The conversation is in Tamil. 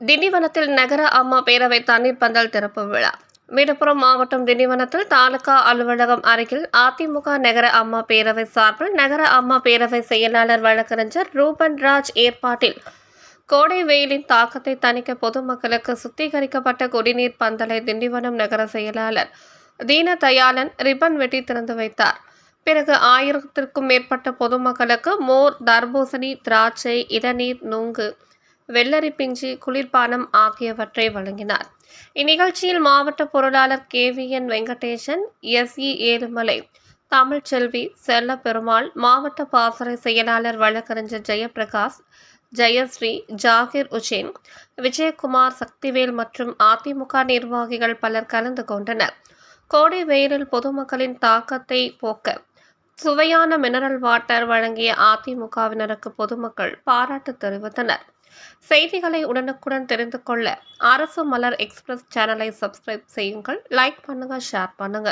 திண்டிவனத்தில் நகர அம்மா பேரவை தண்ணீர் பந்தல் திறப்பு விழா. விழுப்புரம் மாவட்டம் திண்டிவனத்தில் தாலுகா அலுவலகம் அருகில் அதிமுக நகர அம்மா பேரவை சார்பில் நகர அம்மா பேரவை செயலாளர் வழக்கறிஞர் ரூபன் ராஜ் ஏற்பாட்டில் கோடை வெயிலின் தாக்கத்தை தணிக்க பொதுமக்களுக்கு சுத்திகரிக்கப்பட்ட குடிநீர் பந்தலை திண்டிவனம் நகர செயலாளர் தீன தயாளன் ரிப்பன் வெட்டி திறந்து வைத்தார். பிறகு ஆயிரத்திற்கும் மேற்பட்ட பொதுமக்களுக்கு மோர் தர்பூசணி திராட்சை இளநீர் நுங்கு வெள்ளரி பிஞ்சி குளிர்பானம் ஆகியவற்றை வழங்கினார். இந்நிகழ்ச்சியில் மாவட்ட பொருளாளர் K. V. N. Venkatesan S. E. Ezhumalai Tamilselvi Chella Perumal மாவட்ட பாசறை செயலாளர் வழக்கறிஞர் ஜெயபிரகாஷ் ஜெயஸ்ரீ ஜாகிர் உசேன் விஜயகுமார் சக்திவேல் மற்றும் அதிமுக நிர்வாகிகள் பலர் கலந்து கொண்டனர். கோடை வெயிலில் பொதுமக்களின் தாக்கத்தை போக்க சுவையான மினரல் வாட்டர் வழங்கிய அதிமுகவினருக்கு பொதுமக்கள் பாராட்டு தெரிவித்தனர். செய்திகளை உடனுக்குடன் தெரிந்து கொள்ள அரசு மலர் எக்ஸ்பிரஸ் சேனலை சப்ஸ்கிரைப் செய்யுங்கள். லைக் பண்ணுங்க ஷேர் பண்ணுங்க.